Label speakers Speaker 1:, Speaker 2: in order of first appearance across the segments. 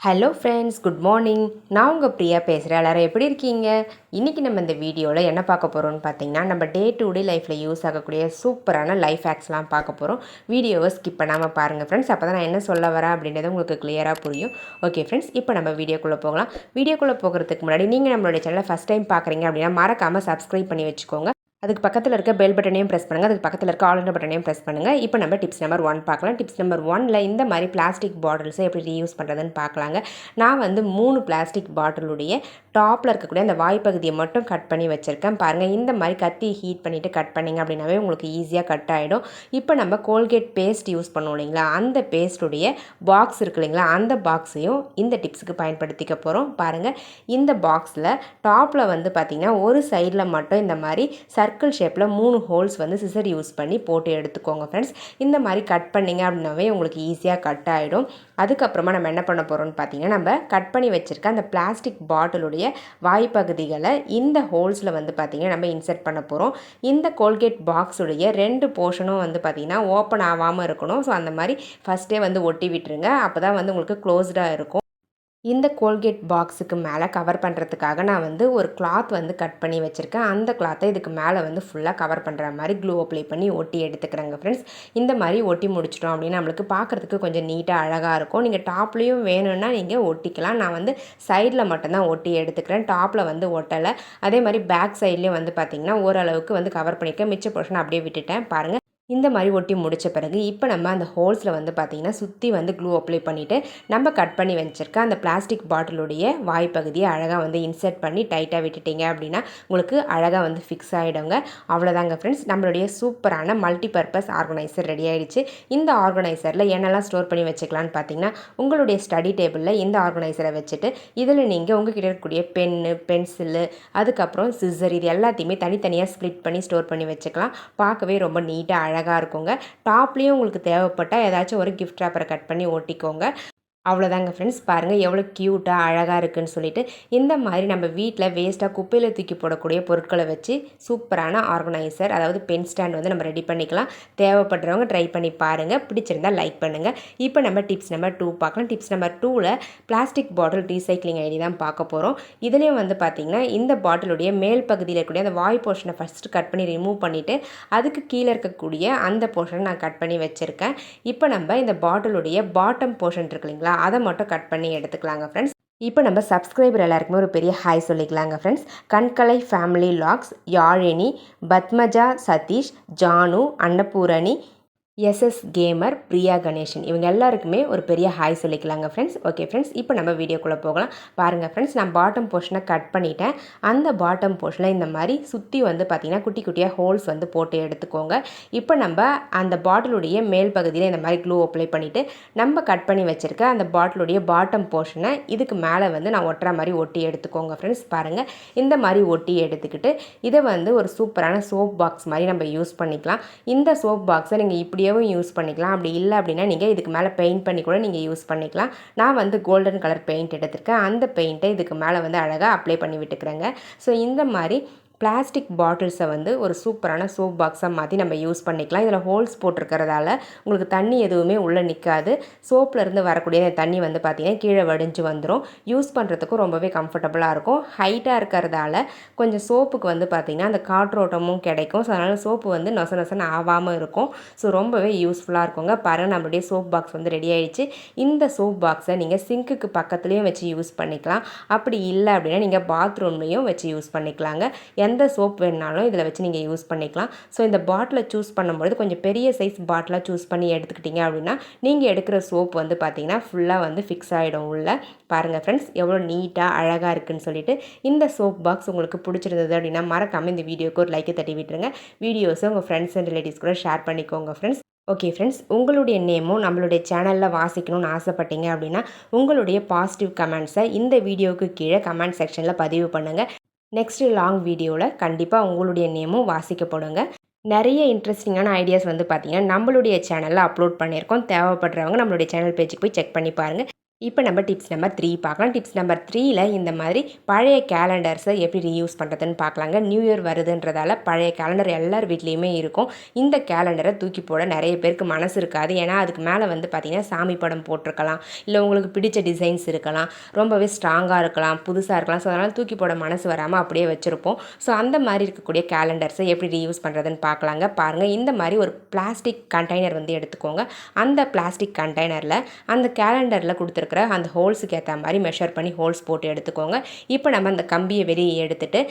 Speaker 1: Hello friends good morning நான் உங்கள் பிரியா பேசுகிறேன் எல்லோரும் எப்படி இருக்கீங்க? இன்றைக்கி நம்ம இந்த வீடியோவில் என்ன பார்க்க போகிறோம்னு பார்த்தீங்கன்னா நம்ம டே டு டே லைஃப்பில் யூஸ் ஆகக்கூடிய சூப்பரான லைஃப் ஹேக்ஸ்லாம் பார்க்க போகிறோம் வீடியோவை ஸ்கிப் பண்ணாமல் பாருங்கள் ஃப்ரெண்ட்ஸ் அப்போ தான் நான் என்ன சொல்ல வரேன் அப்படின்றது உங்களுக்கு கிளியராக புரியும். ஓகே ஃப்ரெண்ட்ஸ் இப்போ நம்ம வீடியோக்குள்ளே போகலாம். வீடியோக்குள்ளே போகிறதுக்கு முன்னாடி நீங்கள் நம்மளுடைய சேனலை ஃபஸ்ட் டைம் பார்க்குறீங்க அப்படின்னா மறக்காமல் சப்ஸ்கிரைப் பண்ணி வச்சுக்கோங்க. அதுக்கு பக்கத்தில் இருக்க பெல் பட்டனையும் ப்ரெஸ் பண்ணுங்கள் அதுக்கு பக்கத்தில் இருக்க ஆல் பட்டனையும் ப்ரெஸ் பண்ணுங்கள் இப்போ நம்ம டிப்ஸ் நம்பர் ஒன் பார்க்கலாம். டிப்ஸ் நம்பர் ஒனில் இந்த மாதிரி பிளாஸ்டிக் பாட்டில்ஸை எப்படி ரீயூஸ் பண்ணுறதுன்னு பார்க்கலாங்க. நான் வந்து மூணு பிளாஸ்டிக் பாட்டிலுடைய டாப்பில் இருக்கக்கூடிய அந்த வாய்ப்பகுதியை மட்டும் கட் பண்ணி வச்சுருக்கேன். பாருங்கள் இந்த மாதிரி கத்தி ஹீட் பண்ணிவிட்டு கட் பண்ணிங்க அப்படின்னாவே உங்களுக்கு ஈஸியாக கட் ஆகிடும் இப்போ நம்ம கோல்கேட் பேஸ்ட் யூஸ் பண்ணுவோம் இல்லைங்களா? அந்த பேஸ்ட்டுடைய பாக்ஸ் இருக்கு இல்லைங்களா? அந்த பாக்ஸையும் இந்த டிப்ஸுக்கு பயன்படுத்திக்க போகிறோம் பாருங்கள் இந்த பாக்ஸில் டாப்பில் வந்து பார்த்திங்கன்னா ஒரு சைடில் மட்டும் இந்த மாதிரி சர்க்கிள் ஷேப்பில் மூணு ஹோல்ஸ் வந்து சிசர் யூஸ் பண்ணி போட்டு எடுத்துக்கோங்க ஃப்ரெண்ட்ஸ் இந்த மாதிரி கட் பண்ணிங்க அப்படின்னாவே உங்களுக்கு ஈஸியாக கட் ஆகிடும் அதுக்கப்புறமா நம்ம என்ன பண்ண போகிறோம்னு பார்த்தீங்கன்னா நம்ம கட் பண்ணி வச்சுருக்க அந்த பிளாஸ்டிக் பாட்டிலுடைய வாய்ப்பகுதிகளை இந்த ஹோல்ஸில் வந்து பார்த்திங்கன்னா நம்ம இன்சர்ட் பண்ண போகிறோம். இந்த கோல்கேட் பாக்ஸுடைய ரெண்டு போர்ஷனும் வந்து பார்த்திங்கன்னா ஓப்பன் ஆகாமல் இருக்கணும். ஸோ அந்த மாதிரி ஃபஸ்ட்டே வந்து ஒட்டி விட்டுருங்க. அப்போ தான் வந்து உங்களுக்கு க்ளோஸ்டாக இருக்கும். இந்த கோல்கேட் பாக்ஸுக்கு மேலே கவர் பண்ணுறதுக்காக நான் வந்து ஒரு கிளாத் வந்து கட் பண்ணி வச்சுருக்கேன். அந்த கிளாத்தை இதுக்கு மேலே வந்து ஃபுல்லாக கவர் பண்ணுற மாதிரி க்ளூ அப்ளை பண்ணி ஒட்டி எடுத்துக்கிறேங்க ஃப்ரெண்ட்ஸ் இந்த மாதிரி ஒட்டி முடிச்சிட்டோம் அப்படின்னு நம்மளுக்கு பார்க்குறதுக்கு கொஞ்சம் நீட்டாக அழகாக இருக்கும். நீங்கள் டாப்லேயும் வேணும்னா நீங்கள் ஒட்டிக்கலாம். நான் வந்து சைடில் மட்டும்தான் ஒட்டி எடுத்துக்கிறேன். டாப்பில் வந்து ஒட்டலை. அதே மாதிரி பேக் சைட்லேயும் வந்து பார்த்திங்கன்னா ஓரளவுக்கு வந்து கவர் பண்ணிக்க மிச்ச போர்ஷன் அப்படியே விட்டுட்டேன். பாருங்கள் இந்த மாதிரி ஒட்டி முடித்த பிறகு இப்போ நம்ம அந்த ஹோல்ஸில் வந்து பார்த்திங்கன்னா சுற்றி வந்து க்ளூ அப்ளை பண்ணிவிட்டு நம்ம கட் பண்ணி வச்சுருக்க அந்த பிளாஸ்டிக் பாட்டிலுடைய வாய்ப்பகுதியை அழகாக வந்து இன்சர்ட் பண்ணி டைட்டாக விட்டுட்டிங்க அப்படின்னா உங்களுக்கு அழகாக வந்து ஃபிக்ஸ் ஆகிடுங்க அவ்வளோதாங்க ஃப்ரெண்ட்ஸ் நம்மளுடைய சூப்பரான மல்டி பர்பஸ் ஆர்கனைசர் ரெடி ஆகிடுச்சு இந்த ஆர்கனைசரில் என்னெல்லாம் ஸ்டோர் பண்ணி வச்சுக்கலான்னு பார்த்தீங்கன்னா உங்களுடைய ஸ்டடி டேபிளில் இந்த ஆர்கனைசரை வச்சுட்டு இதில் நீங்கள் உங்ககிட்ட இருக்கக்கூடிய பென்னு பென்சிலு அதுக்கப்புறம் சிசர் இது எல்லாத்தையுமே தனித்தனியாக ஸ்ப்ளிட் பண்ணி ஸ்டோர் பண்ணி வச்சுக்கலாம். பார்க்கவே ரொம்ப நீட்டாக அழகாக இருக்குங்க. டாப்லேயும் உங்களுக்கு தேவைப்பட்டால் ஏதாச்சும் ஒரு கிஃப்ட் ராப்பரை கட் பண்ணி ஒட்டிக்கோங்க அவ்வளோதாங்க ஃப்ரெண்ட்ஸ் பாருங்கள் எவ்வளோ க்யூட்டாக அழகாக இருக்குதுன்னு சொல்லிட்டு இந்த மாதிரி நம்ம வீட்டில் வேஸ்ட்டாக குப்பையில் தூக்கி போடக்கூடிய பொருட்களை வச்சு சூப்பரான ஆர்கனைசர் அதாவது பென் ஸ்டாண்ட் வந்து நம்ம ரெடி பண்ணிக்கலாம். தேவைப்படுறவங்க ட்ரை பண்ணி பாருங்கள் பிடிச்சிருந்தால் லைக் பண்ணுங்கள் இப்போ நம்ம டிப்ஸ் நம்பர் டூ பார்க்கலாம். டிப்ஸ் நம்பர் டூவில் பிளாஸ்டிக் பாட்டில் ரீசைக்ளிங் ஐடி தான் பார்க்க போகிறோம் இதுலேயும் வந்து பார்த்திங்கன்னா இந்த பாட்டிலுடைய மேல் பகுதியில் இருக்கக்கூடிய அந்த வாய் போர்ஷனை ஃபஸ்ட்டு கட் பண்ணி ரிமூவ் பண்ணிவிட்டு அதுக்கு கீழே இருக்கக்கூடிய அந்த போர்ஷனை நான் கட் பண்ணி வச்சுருக்கேன். இப்போ நம்ம இந்த பாட்டிலுடைய பாட்டம் போர்ஷன் இருக்கு இல்லைங்களா அதை மட்டும் கட் பண்ணி எடுத்துக்கலாங்க ஃப்ரெண்ட்ஸ் இப்போ நம்ம சப்ஸ்கிரைபர் எல்லாருக்குமே ஒரு பெரிய hi சொல்லிக்கலாங்க friends Kankalai family vlogs Yazhini Padmaja Sathish Janu Annapoorani SS gamer Priya Ganeshan. இவங்க எல்லாருக்குமே ஒரு பெரிய ஹாய் சொல்லிக்கலாங்க ஃப்ரெண்ட்ஸ் ஓகே ஃப்ரெண்ட்ஸ் இப்போ நம்ம வீடியோக்குள்ளே போகலாம். பாருங்கள் ஃப்ரெண்ட்ஸ் நான் பாட்டம் போர்ஷனை கட் பண்ணிட்டேன். அந்த பாட்டம் போர்ஷனில் இந்த மாதிரி சுற்றி வந்து பார்த்திங்கன்னா குட்டி குட்டியாக ஹோல்ஸ் வந்து போட்டு எடுத்துக்கோங்க. இப்போ நம்ம அந்த பாட்டிலுடைய மேல் பகுதியில் இந்த மாதிரி க்ளூ அப்ளை பண்ணிவிட்டு நம்ம கட் பண்ணி வச்சுருக்க அந்த பாட்டிலுடைய பாட்டம் போர்ஷனை இதுக்கு மேலே வந்து நான் ஒட்டுற மாதிரி ஒட்டி எடுத்துக்கோங்க ஃப்ரெண்ட்ஸ் பாருங்கள் இந்த மாதிரி ஒட்டி எடுத்துக்கிட்டு இதை வந்து ஒரு சூப்பரான சோப் பாக்ஸ் மாதிரி நம்ம யூஸ் பண்ணிக்கலாம். இந்த சோப் பாக்ஸை நீங்கள் இப்படி அப்படியேவும் யூஸ் பண்ணிக்கலாம். அப்படி இல்லை அப்படின்னா நீங்கள் இதுக்கு மேலே பெயிண்ட் பண்ணி கூட நீங்கள் யூஸ் பண்ணிக்கலாம். நான் வந்து கோல்டன் கலர் பெயிண்ட் எடுத்திருக்கேன். அந்த பெயிண்ட்டை இதுக்கு மேலே வந்து அழகாக அப்ளை பண்ணி விட்டுக்கிறேங்க. ஸோ இந்த மாதிரி பிளாஸ்டிக் பாட்டில்ஸை வந்து ஒரு சூப்பரான சோப் பாக்ஸாக மாற்றி நம்ம யூஸ் பண்ணிக்கலாம். இதில் ஹோல்ஸ் போட்டிருக்கிறதால உங்களுக்கு தண்ணி எதுவுமே உள்ளே நிற்காது. சோப்லேருந்து வரக்கூடிய தண்ணி வந்து பார்த்திங்கன்னா கீழே வடிஞ்சு வந்துடும் யூஸ் பண்ணுறதுக்கும் ரொம்பவே கம்ஃபர்டபுளாக இருக்கும். ஹைட்டாக இருக்கிறதால கொஞ்சம் சோப்புக்கு வந்து பார்த்திங்கன்னா அந்த காற்றோட்டமும் கிடைக்கும். ஸோ அதனால் சோப்பு வந்து நொச நொசன்னு ஆகாமல் இருக்கும். ஸோ ரொம்பவே யூஸ்ஃபுல்லாக இருக்குங்க. பாருங்கள் நம்மளுடைய சோப் பாக்ஸ் வந்து ரெடி ஆகிடுச்சு இந்த சோப் பாக்ஸை நீங்கள் சிங்க்குக்கு பக்கத்துலேயும் வச்சு யூஸ் பண்ணிக்கலாம். அப்படி இல்லை அப்படின்னா நீங்கள் பாத்ரூம்லேயும் வச்சு யூஸ் பண்ணிக்கலாங்க. எந்த சோப் வேணுனாலும் இதில் வச்சு நீங்கள் யூஸ் பண்ணிக்கலாம். ஸோ இந்த பாட்டிலை சூஸ் பண்ணும்பொழுது கொஞ்சம் பெரிய சைஸ் பாட்டிலாக சூஸ் பண்ணி எடுத்துக்கிட்டிங்க அப்படின்னா நீங்கள் எடுக்கிற சோப் வந்து பார்த்திங்கன்னா ஃபுல்லாக வந்து ஃபிக்ஸ் ஆகிடும் உள்ள. பாருங்கள் ஃப்ரெண்ட்ஸ் எவ்வளோ நீட்டாக அழகாக இருக்குதுன்னு சொல்லிட்டு இந்த சோப் பாக்ஸ் உங்களுக்கு பிடிச்சிருந்தது அப்படின்னா மறக்காமல் இந்த வீடியோக்கு ஒரு லைக்கை தட்டி விட்டுருங்க. வீடியோஸை உங்கள் ஃப்ரெண்ட்ஸ் அண்ட் ரிலேட்டிவ்ஸ் கூட ஷேர் பண்ணிக்கோங்க ஃப்ரெண்ட்ஸ் ஓகே ஃப்ரெண்ட்ஸ் உங்களுடைய நேமும் நம்மளுடைய சேனலில் வாசிக்கணும்னு ஆசைப்பட்டீங்க அப்படின்னா உங்களுடைய பாசிட்டிவ் கமெண்ட்ஸை இந்த வீடியோவுக்கு கீழே கமெண்ட் செக்ஷனில் பதிவு பண்ணுங்கள் நெக்ஸ்ட்டு லாங் வீடியோவில் கண்டிப்பாக உங்களுடைய நேமும் வாசிக்கப்படுங்க. நிறைய இன்ட்ரெஸ்டிங்கான ஐடியாஸ் வந்து பார்த்திங்கன்னா நம்மளுடைய சேனலில் அப்லோட் பண்ணியிருக்கோம். தேவைப்படுறவங்க நம்மளுடைய சேனல் பேஜுக்கு போய் செக் பண்ணி பாருங்கள் இப்போ நம்ம டிப்ஸ் நம்பர் த்ரீ பார்க்கலாம். டிப்ஸ் நம்பர் த்ரீயில் இந்த மாதிரி பழைய கேலண்டர்ஸை எப்படி ரீயூஸ் பண்ணுறதுன்னு பார்க்கலாங்க. நியூ இயர் வருதுன்றதால பழைய கேலண்டர் எல்லார் வீட்லேயுமே இருக்கும். இந்த கேலண்டரை தூக்கி போட நிறைய பேருக்கு மனசு இருக்காது. ஏன்னா அதுக்கு மேலே வந்து பார்த்திங்கன்னா சாமி படம் போட்டிருக்கலாம். இல்லை உங்களுக்கு பிடிச்ச டிசைன்ஸ் இருக்கலாம். ரொம்பவே ஸ்ட்ராங்காக இருக்கலாம். புதுசாக இருக்கலாம். ஸோ அதனால் தூக்கி போட மனசு வராமல் அப்படியே வச்சுருப்போம். ஸோ அந்த மாதிரி இருக்கக்கூடிய கேலண்டர்ஸை எப்படி ரீயூஸ் பண்ணுறதுன்னு பார்க்கலாங்க. பாருங்கள் இந்த மாதிரி ஒரு பிளாஸ்டிக் கண்டெய்னர் வந்து எடுத்துக்கோங்க. அந்த பிளாஸ்டிக் கண்டெய்னரில் அந்த கேலண்டரில் கொடுத்துருக்க இருக்கிற அந்த ஹோல்ஸுக்கு ஏற்ற மாதிரி மெஷர் பண்ணி ஹோல்ஸ் போட்டு எடுத்துக்கோங்க. இப்போ நம்ம அந்த கம்பியை வெளியே எடுத்துகிட்டு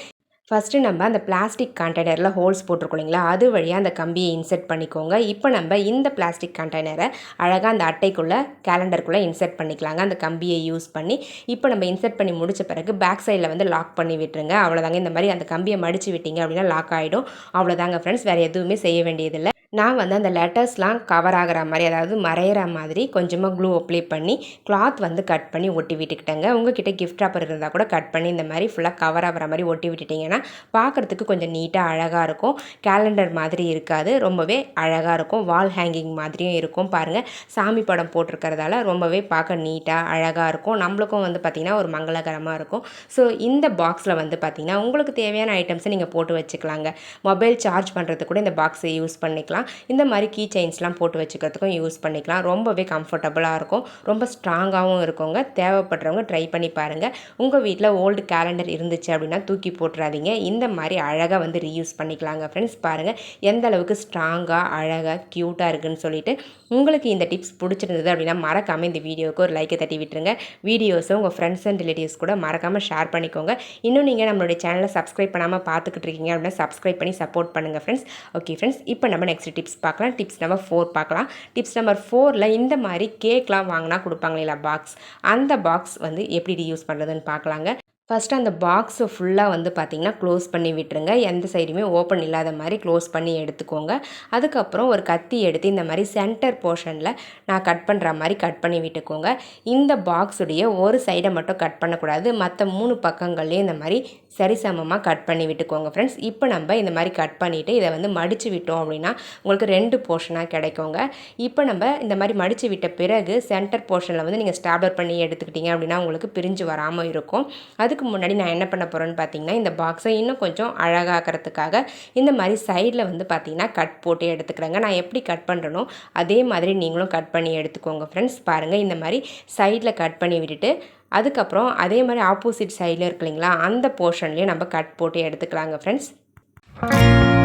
Speaker 1: ஃபஸ்ட்டு நம்ம அந்த பிளாஸ்டிக் கண்டெய்னரில் ஹோல்ஸ் போட்டிருக்கோம் இல்லைங்களா? அது வழியாக அந்த கம்பியை இன்செர்ட் பண்ணிக்கோங்க. இப்போ நம்ம இந்த பிளாஸ்டிக் கண்டெய்னரை அழகாக அந்த அட்டைக்குள்ளே கேலண்டருக்குள்ளே இன்செர்ட் பண்ணிக்கலாங்க. அந்த கம்பியை யூஸ் பண்ணி இப்போ நம்ம இன்செர்ட் பண்ணி முடித்த பிறகு பேக் சைடில் வந்து லாக் பண்ணி விட்டுருங்க. அவ்வளோதாங்க இந்த மாதிரி அந்த கம்பியை மடித்து விட்டீங்க அப்படின்னா லாக் ஆகிடும் அவ்வளோதாங்க ஃப்ரெண்ட்ஸ் வேறு எதுவுமே செய்ய வேண்டியதில்லை. நான் வந்து அந்த லெட்டர்ஸ்லாம் கவர் ஆகிற மாதிரி அதாவது மறையிற மாதிரி கொஞ்சமாக க்ளூ அப்ளை பண்ணி கிளாத் வந்து கட் பண்ணி ஒட்டி விட்டுக்கிட்டேங்க. உங்ககிட்ட கிஃப்ட் ராப்பர் இருந்தால் கூட கட் பண்ணி இந்த மாதிரி ஃபுல்லாக கவர் ஆகிற மாதிரி ஒட்டி விட்டுட்டிங்கன்னா பார்க்குறதுக்கு கொஞ்சம் நீட்டாக அழகாக இருக்கும். கேலண்டர் மாதிரி இருக்காது ரொம்பவே அழகாக இருக்கும். வால் ஹேங்கிங் மாதிரியும் இருக்கும் பாருங்கள் சாமி படம் போட்டிருக்கிறதால ரொம்பவே பார்க்க நீட்டாக அழகாக இருக்கும். நம்மளுக்கும் வந்து பார்த்திங்கன்னா ஒரு மங்களகரமாக இருக்கும். ஸோ இந்த பாக்ஸில் வந்து பார்த்திங்கன்னா உங்களுக்கு தேவையான ஐட்டம்ஸை நீங்கள் போட்டு வச்சுக்கலாங்க. மொபைல் சார்ஜ் பண்ணுறதுக்கு கூட இந்த பாக்ஸை யூஸ் பண்ணிக்கலாம். இந்த மாதிரி கீ செயின்ஸ்லாம் போட்டு வச்சுக்கிறதுக்கும் யூஸ் பண்ணிக்கலாம். ரொம்பவே கம்ஃபர்டபுளாக இருக்கும். ரொம்ப ஸ்ட்ராங்காகவும் இருக்குங்க. தேவைப்படுறவங்க ட்ரை பண்ணி பாருங்கள் உங்கள் வீட்டில் ஓல்டு கேலண்டர் இருந்துச்சு அப்படின்னா தூக்கி போட்டுறாதீங்க. இந்த மாதிரி அழகாக வந்து ரீயூஸ் பண்ணிக்கலாங்க ஃப்ரெண்ட்ஸ் பாருங்கள் எந்த அளவுக்கு ஸ்ட்ராங்காக அழகாக க்யூட்டாக இருக்குதுன்னு சொல்லிட்டு உங்களுக்கு இந்த டிப்ஸ் பிடிச்சிருந்தது அப்படின்னா மறக்காமல் இந்த வீடியோவுக்கு ஒரு லைக்கை தட்டி விட்டுருங்க. வீடியோஸும் உங்கள் ஃப்ரெண்ட்ஸ் அண்ட் ரிலேட்டிவ்ஸ் கூட மறக்காமல் ஷேர் பண்ணிக்கோங்க. இன்னும் நீங்கள் நம்மளுடைய சேனலை சப்ஸ்கிரைப் பண்ணாமல் பார்த்துக்கிட்டு இருக்கீங்க அப்படின்னா சப்ஸ்கிரைப் பண்ணி சப்போர்ட் பண்ணுங்கள் ஃப்ரெண்ட்ஸ் ஓகே ஃப்ரெண்ட்ஸ் இப்போ நம்ம நெக்ஸ்ட் டிப்ஸ் பார்க்கலாம். டிப்ஸ் நம்பர் ஃபோர் பார்க்கலாம். டிப்ஸ் நம்பர் ஃபோரில் இந்த மாதிரி கேக்லாம் வாங்கினா கொடுப்பாங்க இல்லையா பாக்ஸ் அந்த பாக்ஸ் வந்து எப்படி யூஸ் பண்ணுறதுன்னு பார்க்கலாங்க. ஃபஸ்ட்டு அந்த பாக்ஸை ஃபுல்லாக வந்து பார்த்திங்கன்னா க்ளோஸ் பண்ணி விட்டுருங்க. எந்த சைடுமே ஓப்பன் இல்லாத மாதிரி க்ளோஸ் பண்ணி எடுத்துக்கோங்க. அதுக்கப்புறம் ஒரு கத்தி எடுத்து இந்த மாதிரி சென்டர் போர்ஷனில் நான் கட் பண்ணுற மாதிரி கட் பண்ணி விட்டுக்கோங்க. இந்த பாக்ஸுடைய ஒரு சைடை மட்டும் கட் பண்ணக்கூடாது. மற்ற மூணு பக்கங்கள்லேயும் இந்த மாதிரி சரிசமமாக கட் பண்ணி விட்டுக்கோங்க ஃப்ரெண்ட்ஸ் இப்போ நம்ம இந்த மாதிரி கட் பண்ணிவிட்டு இதை வந்து மடித்து விட்டோம் அப்படின்னா உங்களுக்கு ரெண்டு போர்ஷனாக கிடைக்குங்க. இப்போ நம்ம இந்த மாதிரி மடித்து விட்ட பிறகு சென்டர் போர்ஷனில் வந்து நீங்கள் ஸ்டாப்லர் பண்ணி எடுத்துக்கிட்டீங்க அப்படின்னா உங்களுக்கு பிரிஞ்சு வராமல் இருக்கும். அது அதுக்கு முன்னாடி நான் என்ன பண்ண போகிறேன்னு பார்த்தீங்கன்னா இந்த பாக்ஸை இன்னும் கொஞ்சம் அழகாக்கிறதுக்காக இந்த மாதிரி சைடில் வந்து பார்த்திங்கன்னா கட் போட்டு எடுத்துக்கிறேங்க. நான் எப்படி கட் பண்ணுறனோ அதே மாதிரி நீங்களும் கட் பண்ணி எடுத்துக்கோங்க ஃப்ரெண்ட்ஸ் பாருங்கள் இந்த மாதிரி சைடில் கட் பண்ணி விட்டுட்டு அதுக்கப்புறம் அதே மாதிரி ஆப்போசிட் சைடில் இருக்கு இல்லைங்களா அந்த போர்ஷன்லேயும் நம்ம கட் போட்டு எடுத்துக்கலாங்க ஃப்ரெண்ட்ஸ்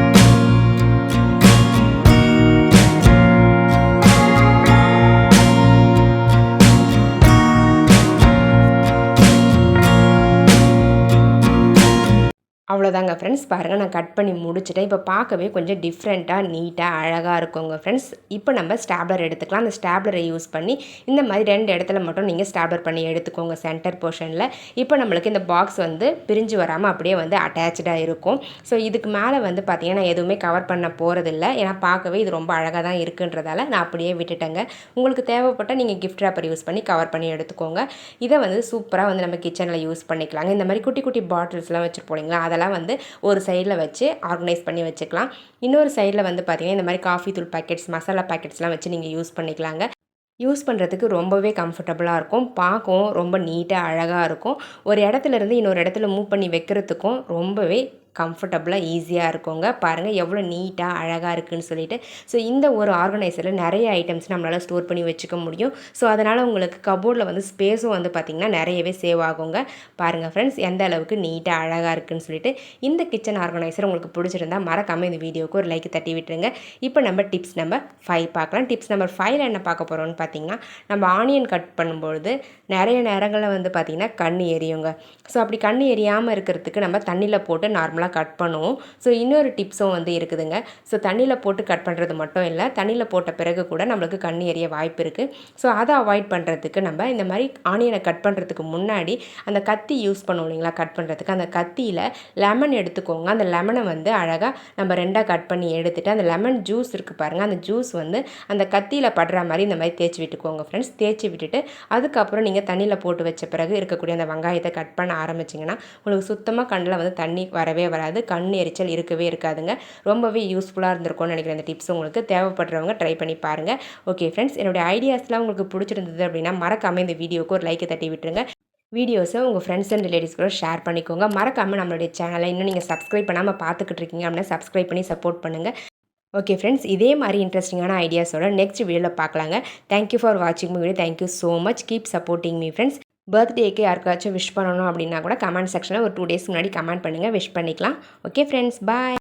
Speaker 1: அவ்வளோதாங்க ஃப்ரெண்ட்ஸ் பாருங்கள் நான் கட் பண்ணி முடிச்சுட்டேன். இப்போ பார்க்கவே கொஞ்சம் டிஃப்ரெண்ட்டாக நீட்டாக அழகாக இருக்குங்க ஃப்ரெண்ட்ஸ் இப்போ நம்ம ஸ்டாப்லர் எடுத்துக்கலாம். அந்த ஸ்டாப்லரை யூஸ் பண்ணி இந்த மாதிரி ரெண்டு இடத்துல மட்டும் நீங்கள் ஸ்டாப்லர் பண்ணி எடுத்துக்கோங்க சென்டர் போர்ஷனில் இப்போ நம்மளுக்கு இந்த பாக்ஸ் வந்து பிரிஞ்சு வராமல் அப்படியே வந்து அட்டாச்சாக இருக்கும். ஸோ இதுக்கு மேலே வந்து பார்த்திங்கன்னா நான் எதுவுமே கவர் பண்ண போகிறதில்ல ஏன்னா பார்க்கவே இது ரொம்ப அழகாக தான் இருக்குன்றதால நான் அப்படியே விட்டுட்டேங்க. உங்களுக்கு தேவைப்பட்டால் நீங்கள் கிஃப்ட் ரேப்பர் யூஸ் பண்ணி கவர் பண்ணி எடுத்துக்கோங்க. இதை வந்து சூப்பராக வந்து நம்ம கிச்சனில் யூஸ் பண்ணிக்கலாங்க. இந்த மாதிரி குட்டி குட்டி பாட்டில்ஸ்லாம் வச்சுருப்போம் இல்லைங்களா? அதெல்லாம் அதெல்லாம் வந்து ஒரு சைடில் வச்சு ஆர்கனைஸ் பண்ணி வச்சுக்கலாம். இன்னொரு சைடில் வந்து பார்த்திங்கன்னா இந்த மாதிரி காஃபி தூள் பேக்கெட்ஸ் மசாலா பேக்கெட்ஸ்லாம் வச்சு நீங்கள் யூஸ் பண்ணிக்கலாங்க. யூஸ் பண்ணுறதுக்கு ரொம்பவே கம்ஃபர்டபுளாக இருக்கும். பார்க்கவும் ரொம்ப நீட்டாக அழகாக இருக்கும். ஒரு இடத்துல இருந்து இன்னொரு இடத்துல மூவ் பண்ணி வைக்கிறதுக்கும் ரொம்பவே கம்ஃபர்டபுளாக ஈஸியாக இருக்குங்க. பாருங்கள் எவ்வளோ நீட்டாக அழகாக இருக்குதுன்னு சொல்லிட்டு. ஸோ இந்த ஒரு ஆர்கனைசரில் நிறைய ஐட்டம்ஸ் நம்மளால் ஸ்டோர் பண்ணி வச்சுக்க முடியும். ஸோ அதனால் உங்களுக்கு கபோர்டில் வந்து ஸ்பேஸும் வந்து பார்த்திங்கன்னா நிறையவே சேவ் ஆகுங்க. பாருங்கள் ஃப்ரெண்ட்ஸ் எந்த அளவுக்கு நீட்டாக அழகாக இருக்குதுன்னு சொல்லிட்டு. இந்த கிச்சன் ஆர்கனைசர் உங்களுக்கு பிடிச்சிருந்தா மறக்காமல் இந்த வீடியோவுக்கு ஒரு லைக் தட்டி விட்டுருங்க. இப்போ நம்ம டிப்ஸ் நம்பர் ஃபைவ் பார்க்கலாம். டிப்ஸ் நம்பர் ஃபைவ்ல என்ன பார்க்க போகிறோம்னு பார்த்தீங்கன்னா நம்ம ஆனியன் கட் பண்ணும்பொழுது நிறைய நேரங்களில் வந்து பார்த்திங்கன்னா கண் எரியுங்க. ஸோ அப்படி கண் எரியாமல் இருக்கிறதுக்கு நம்ம தண்ணியில் போட்டு நார்மலாக கட் பண்ணுவோம். ஸோ இன்னொரு டிப்ஸும் வந்து இருக்குதுங்க. ஸோ தண்ணியில் போட்டு கட் பண்ணுறது மட்டும் இல்லை. தண்ணியில் போட்ட பிறகு கூட நம்மளுக்கு கண் எரிய வாய்ப்பு இருக்குது ஸோ அதை அவாய்ட் பண்ணுறதுக்கு நம்ம இந்த மாதிரி ஆனியனை கட் பண்ணுறதுக்கு முன்னாடி அந்த கத்தி யூஸ் பண்ணுவோம் இல்லைங்களா? கட் பண்ணுறதுக்கு அந்த கத்தியில் லெமன் எடுத்துக்கோங்க. அந்த லெமனை வந்து அழகாக நம்ம ரெண்டாக கட் பண்ணி எடுத்துகிட்டு அந்த லெமன் ஜூஸ் இருக்குது பாருங்கள் அந்த ஜூஸ் வந்து அந்த கத்தியில் படுற மாதிரி இந்த மாதிரி தேய்ச்சி விட்டுக்கோங்க ஃப்ரெண்ட்ஸ் தேய்ச்சி விட்டுட்டு அதுக்கப்புறம் நீங்கள் தண்ணியில் போட்டு வச்ச பிறகு இருக்கக்கூடிய அந்த வெங்காயத்தை கட் பண்ண ஆரம்பிச்சிங்கன்னா உங்களுக்கு சுத்தமாக கண்ணில் வந்து தண்ணி வரவே வராது. கண் எரிச்சல் இருக்கவே இருக்காதுங்க. ரொம்பவே யூஸ்ஃபுல்லாக இருந்திருக்கும்னு நினைக்கிறேன். இந்த டிப்ஸ் உங்களுக்கு தேவைப்படுறவங்க ட்ரை பண்ணி பாருங்கள் ஓகே ஃப்ரெண்ட்ஸ் என்னுடைய ஐடியாஸ்லாம் உங்களுக்கு பிடிச்சிருந்தது அப்படின்னா மறக்காமல் இந்த வீடியோக்கு ஒரு லைக்கை தட்டி விட்டுருங்க. வீடியோஸை உங்கள் ஃப்ரெண்ட்ஸ் அண்ட் ரிலேட்டிவ்ஸ் கூட ஷேர் பண்ணிக்கோங்க. மறக்காமல் நம்மளுடைய சேனலை இன்னும் நீங்கள் சப்ஸ்கிரைப் பண்ணாமல் பார்த்துக்கிட்டு இருக்கீங்க அப்படின்னா சப்ஸ்கிரைப் பண்ணி சப்போர்ட் பண்ணுங்கள் ஓகே ஃப்ரெண்ட்ஸ் இதே மாதிரி இன்ட்ரெஸ்டிங்கான ஐடியாஸோட நெக்ஸ்ட் வீடியோவில் பார்க்கலாங்க. தேங்க்யூ ஃபார் வாட்சிங் video thank you so much keep supporting me friends பர்த்டேக்கு யாருக்காச்சும் விஷ் பண்ணணும் அப்படின்னா கூட கமெண்ட் செக்ஷனில் ஒரு டூ டேஸ் முன்னாடி கமெண்ட் பண்ணுங்கள் விஷ் பண்ணிக்கலாம். Okay friends bye